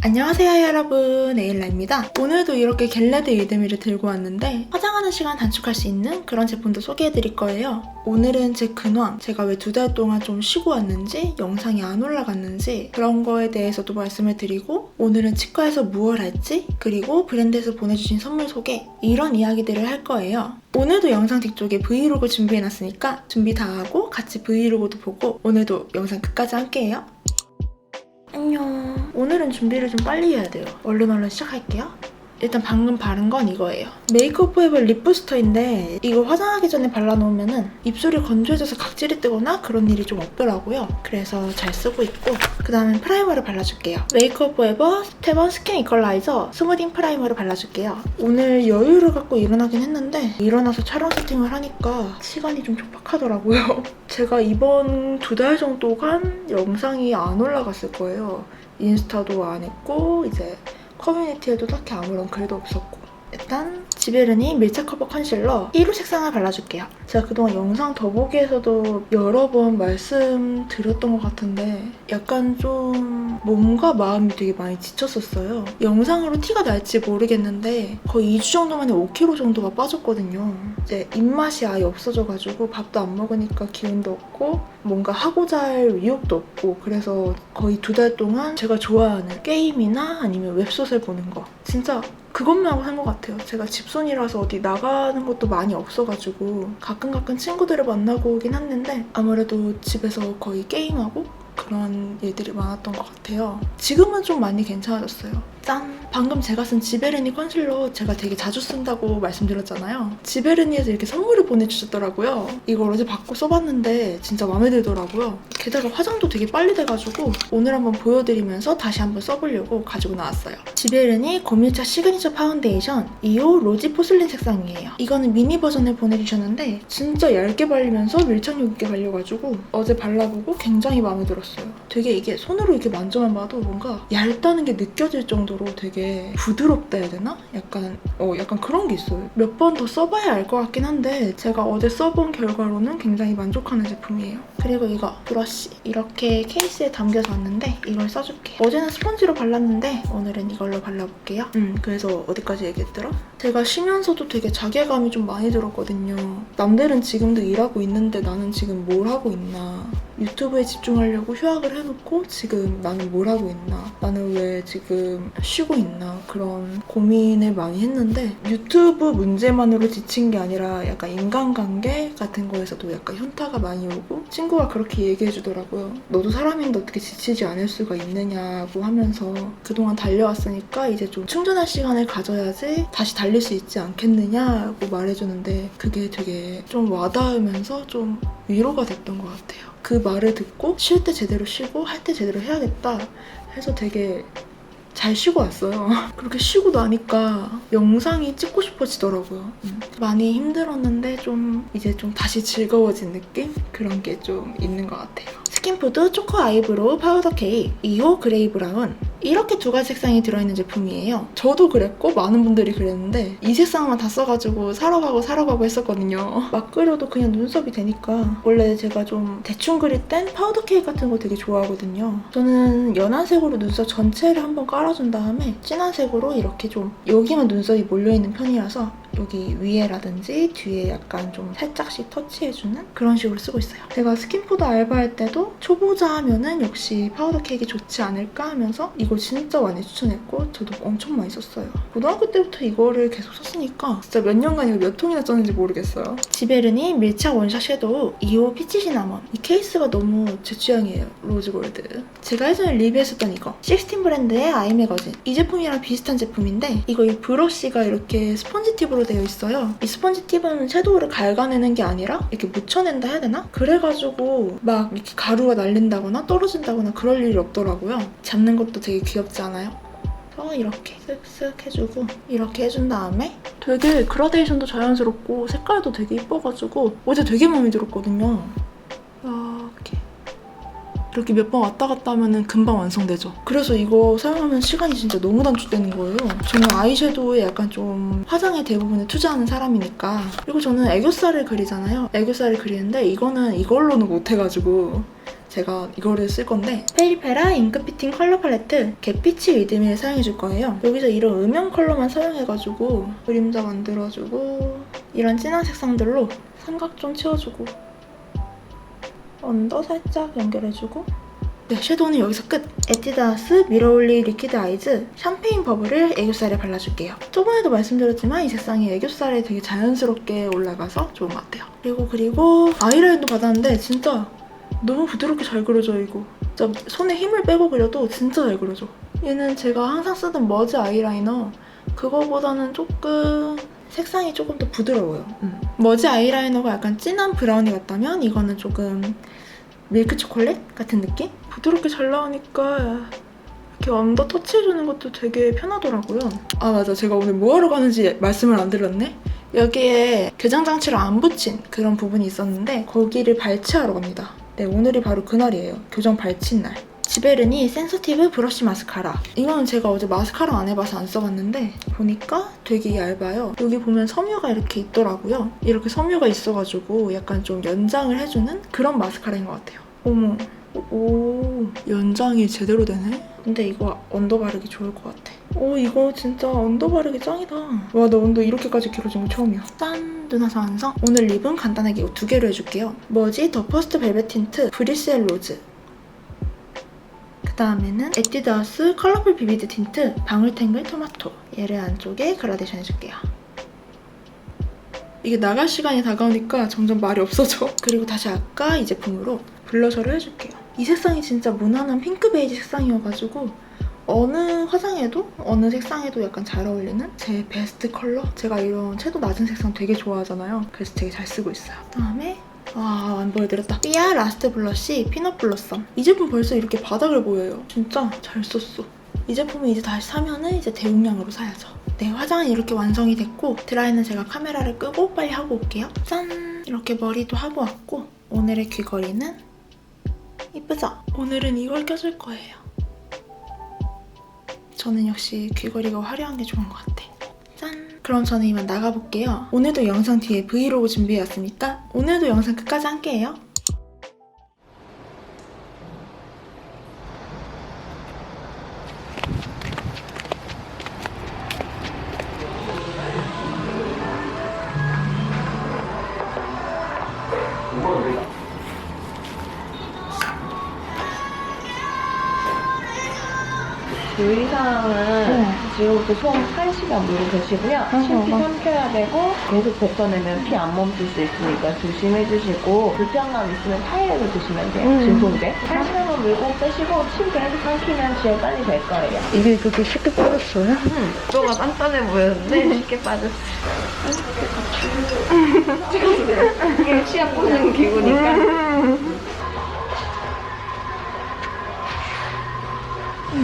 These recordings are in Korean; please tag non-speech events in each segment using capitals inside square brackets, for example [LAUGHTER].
안녕하세요 여러분. 에일라입니다. 오늘도 이렇게 겟레드 유데미를 들고 왔는데 화장하는 시간 단축할 수 있는 그런 제품도 소개해드릴 거예요. 오늘은 제 근황 제가 왜 두 달 동안 좀 쉬고 왔는지 영상이 안 올라갔는지 그런 거에 대해서도 말씀을 드리고 오늘은 치과에서 무얼 할지 그리고 브랜드에서 보내주신 선물 소개 이런 이야기들을 할 거예요. 오늘도 영상 뒤쪽에 브이로그 준비해놨으니까 준비 다 하고 같이 브이로그도 보고 오늘도 영상 끝까지 함께해요. 오늘은 준비를 좀 빨리 해야 돼요. 얼른 얼른 시작할게요. 일단 방금 바른 건 이거예요. 메이크업 포에버 립 부스터인데 이거 화장하기 전에 발라놓으면은 입술이 건조해져서 각질이 뜨거나 그런 일이 좀 없더라고요. 그래서 잘 쓰고 있고 그 다음에 프라이머를 발라줄게요. 메이크업 포에버 스텝1 스킨 이퀄라이저 스무딩 프라이머를 발라줄게요. 오늘 여유를 갖고 일어나긴 했는데 일어나서 촬영 세팅을 하니까 시간이 좀 촉박하더라고요. [LAUGHS] 제가 이번 두 달 정도간 영상이 안 올라갔을 거예요. 인스타도 안 했고 이제 커뮤니티에도 딱히 아무런 글도 없었고 일단 지베르니 밀착 커버 컨실러 1호 색상을 발라줄게요. 제가 그동안 영상 더보기에서도 여러 번 말씀드렸던 것 같은데 약간 좀 몸과 마음이 되게 많이 지쳤었어요. 영상으로 티가 날지 모르겠는데 거의 2주 정도 만에 5kg 정도가 빠졌거든요. 이제 입맛이 아예 없어져가지고 밥도 안 먹으니까 기운도 없고 뭔가 하고자 할 의욕도 없고 그래서 거의 두 달 동안 제가 좋아하는 게임이나 아니면 웹소설 보는 거 진짜 그것만 하고 산 것 같아요. 제가 집순이라서 어디 나가는 것도 많이 없어가지고 가끔 가끔 친구들을 만나고 오긴 했는데 아무래도 집에서 거의 게임하고 그런 일들이 많았던 것 같아요. 지금은 좀 많이 괜찮아졌어요. 짠! 방금 제가 쓴 지베르니 컨실러 제가 되게 자주 쓴다고 말씀드렸잖아요. 지베르니에서 이렇게 선물을 보내주셨더라고요. 이걸 어제 받고 써봤는데 진짜 마음에 들더라고요. 게다가 화장도 되게 빨리 돼가지고 오늘 한번 보여드리면서 다시 한번 써보려고 가지고 나왔어요. 지베르니 고밀착 시그니처 파운데이션 2호 로지 포슬린 색상이에요. 이거는 미니 버전을 보내주셨는데 진짜 얇게 발리면서 밀착력 있게 발려가지고 어제 발라보고 굉장히 마음에 들었어요. 되게 이게 손으로 이렇게 만져만 봐도 뭔가 얇다는 게 느껴질 정도로 되게 부드럽다 해야 되나? 약간 어 약간 그런 게 있어요. 몇 번 더 써봐야 알 것 같긴 한데 제가 어제 써본 결과로는 굉장히 만족하는 제품이에요. 그리고 이거 브러쉬 이렇게 케이스에 담겨서 왔는데 이걸 써줄게. 어제는 스펀지로 발랐는데 오늘은 이걸로 발라볼게요. 음 그래서 어디까지 얘기했더라? 제가 쉬면서도 되게 자괴감이 좀 많이 들었거든요. 남들은 지금도 일하고 있는데 나는 지금 뭘 하고 있나? 유튜브에 집중하려고 휴학을 해놓고 지금 나는 뭘 하고 있나? 나는 왜 지금 쉬고 있나? 그런 고민을 많이 했는데 유튜브 문제만으로 지친 게 아니라 약간 인간관계 같은 거에서도 약간 현타가 많이 오고 친구가 그렇게 얘기해 주더라고요. 너도 사람인데 어떻게 지치지 않을 수가 있느냐고 하면서 그동안 달려왔으니까 이제 좀 충전할 시간을 가져야지 다시 달릴 수 있지 않겠느냐고 말해주는데 그게 되게 좀 와닿으면서 좀 위로가 됐던 것 같아요. 그 말을 듣고 쉴 때 제대로 쉬고 할 때 제대로 해야겠다 해서 되게 잘 쉬고 왔어요. [LAUGHS] 그렇게 쉬고 나니까 영상이 찍고 싶어지더라고요. 음. 많이 힘들었는데 좀 이제 좀 다시 즐거워진 느낌? 그런 게 좀 있는 것 같아요. 스킨푸드 초코 아이브로우 파우더 케이크 2호 그레이 브라운 이렇게 두 가지 색상이 들어있는 제품이에요. 저도 그랬고 많은 분들이 그랬는데 이 색상만 다 써가지고 사러 가고 사러 가고 했었거든요. 막 끓여도 그냥 눈썹이 되니까 원래 제가 좀 대충 그릴 땐 파우더 케이크 같은 거 되게 좋아하거든요. 저는 연한 색으로 눈썹 전체를 한번 깔아준 다음에 진한 색으로 이렇게 좀 여기만 눈썹이 몰려있는 편이라서 여기 위에라든지 뒤에 약간 좀 살짝씩 터치해주는 그런 식으로 쓰고 있어요. 제가 스킨푸드 알바할 때도 초보자 하면은 역시 파우더 케이크 좋지 않을까 하면서 이걸 진짜 많이 추천했고 저도 엄청 많이 썼어요. 고등학교 때부터 이거를 계속 썼으니까 진짜 몇 년간 이거 몇 통이나 썼는지 모르겠어요. 지베르니 밀착 원샷 섀도우 2호 피치 시나몬 이 케이스가 너무 제 취향이에요. 로즈골드. 제가 예전에 리뷰했었던 이거 16 브랜드의 아이 매거진 이 제품이랑 비슷한 제품인데 이거 이 브러쉬가 이렇게 스펀지 팁으로 되어 있어요. 이 스펀지 팁은 섀도우를 갉아내는 게 아니라 이렇게 묻혀낸다 해야 되나? 그래가지고 막 이렇게 가루가 날린다거나 떨어진다거나 그럴 일이 없더라고요. 잡는 것도 되게 귀엽지 않아요? 그래서 이렇게 쓱쓱 해주고 이렇게 해준 다음에 되게 그라데이션도 자연스럽고 색깔도 되게 이뻐가지고 어제 되게 마음에 들었거든요. 이렇게 몇 번 왔다 갔다 하면은 금방 완성되죠. 그래서 이거 사용하면 시간이 진짜 너무 단축되는 거예요. 저는 아이섀도우에 약간 좀 화장의 대부분을 투자하는 사람이니까. 그리고 저는 애교살을 그리잖아요. 애교살을 그리는데 이거는 이걸로는 못해가지고 제가 이거를 쓸 건데 페리페라 잉크 피팅 컬러 팔레트 갯피치 리드미를 사용해줄 거예요. 여기서 이런 음영 컬러만 사용해가지고 그림자 만들어주고 이런 진한 색상들로 삼각 좀 채워주고 언더 살짝 연결해주고 네, 섀도우는 여기서 끝! 에뛰드하우스 미러올리 리퀴드 아이즈 샴페인 버블을 애교살에 발라줄게요. 저번에도 말씀드렸지만 이 색상이 애교살에 되게 자연스럽게 올라가서 좋은 것 같아요. 그리고 그리고 아이라인도 받았는데 진짜 너무 부드럽게 잘 그려져 이거. 진짜 손에 힘을 빼고 그려도 진짜 잘 그려져. 얘는 제가 항상 쓰던 머즈 아이라이너 그거보다는 조금 색상이 조금 더 부드러워요. 음. 머즈 아이라이너가 약간 진한 브라우니 같다면 이거는 조금 밀크 초콜릿 같은 느낌? 부드럽게 잘 나오니까 이렇게 언더 터치해주는 것도 되게 편하더라고요. 아 맞아 제가 오늘 뭐하러 가는지 말씀을 안 드렸네? 여기에 교장 장치를 안 붙인 그런 부분이 있었는데 거기를 발치하러 갑니다. 네 오늘이 바로 그날이에요. 교정 발친 날. 지베르니 센서티브 브러쉬 마스카라. 이거는 제가 어제 마스카라 안 해봐서 안 써봤는데 보니까 되게 얇아요. 여기 보면 섬유가 이렇게 있더라고요. 이렇게 섬유가 있어가지고 약간 좀 연장을 해주는 그런 마스카라인 것 같아요. 어머. 오, 연장이 제대로 되네? 근데 이거 언더 바르기 좋을 것 같아. 오, 이거 진짜 언더 바르기 짱이다. 와, 나 언더 이렇게까지 길어진 거 처음이야. 짠! 눈화사 완성. 오늘 립은 간단하게 이거 두 개로 해줄게요. 뭐지? 더 퍼스트 벨벳 틴트 브리셀 로즈. 그 다음에는 에뛰드하우스 컬러풀 비비드 틴트 방울탱글 토마토. 얘를 안쪽에 그라데이션 해줄게요. 이게 나갈 시간이 다가오니까 점점 말이 없어져. [LAUGHS] 그리고 다시 아까 이 제품으로 블러셔를 해줄게요. 이 색상이 진짜 무난한 핑크 베이지 색상이어가지고 어느 화장에도 어느 색상에도 약간 잘 어울리는 제 베스트 컬러? 제가 이런 채도 낮은 색상 되게 좋아하잖아요. 그래서 되게 잘 쓰고 있어요. 그다음에 아, 안 보여드렸다. 삐아 라스트 블러쉬 피넛 블러썸. 이 제품 벌써 이렇게 바닥을 보여요. 진짜 잘 썼어. 이 제품은 이제 다시 사면은 이제 대용량으로 사야죠. 네, 화장은 이렇게 완성이 됐고 드라이는 제가 카메라를 끄고 빨리 하고 올게요. 짠! 이렇게 머리도 하고 왔고 오늘의 귀걸이는 이쁘죠? 오늘은 이걸 껴줄 거예요. 저는 역시 귀걸이가 화려한 게 좋은 것 같아. 짠! 그럼 저는 이만 나가볼게요. 오늘도 영상 뒤에 브이로그 준비해왔으니까 오늘도 영상 끝까지 함께해요. 지금부터 손 1시간 물고 계시고요. 어, 피 어. 삼켜야 되고 계속 뱉어내면 피 안 멈출 수 있으니까 조심해 주시고 불편감 있으면 타일로 드시면 돼요. 음. 진통제. 1시간만 물고 빼시고 침 계속 삼키면 지혈 빨리 될 거예요. 이게 그렇게 쉽게 빠졌어요? 음, 너가 단단해 보였는데 쉽게 빠졌어. [LAUGHS] 이게 치아 뿌는 기구니까.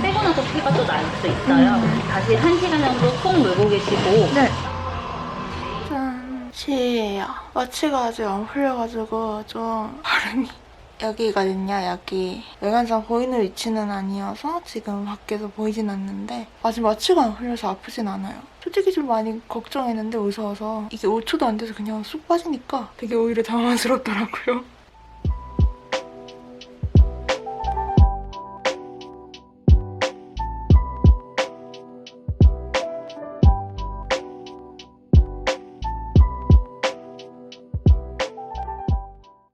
빼고 나서 피가 또 날 수 있어요. 다시 한 시간 정도 꼭 물고 계시고 네. 짠. 시예요. 마취가 아직 안 풀려가지고 좀 발음이 [LAUGHS] 여기거든요, 여기. 외관상 보이는 위치는 아니어서 지금 밖에서 보이진 않는데 아직 마취가 안 풀려서 아프진 않아요. 솔직히 좀 많이 걱정했는데 무서워서 이게 5초도 안 돼서 그냥 쑥 빠지니까 되게 오히려 당황스럽더라고요.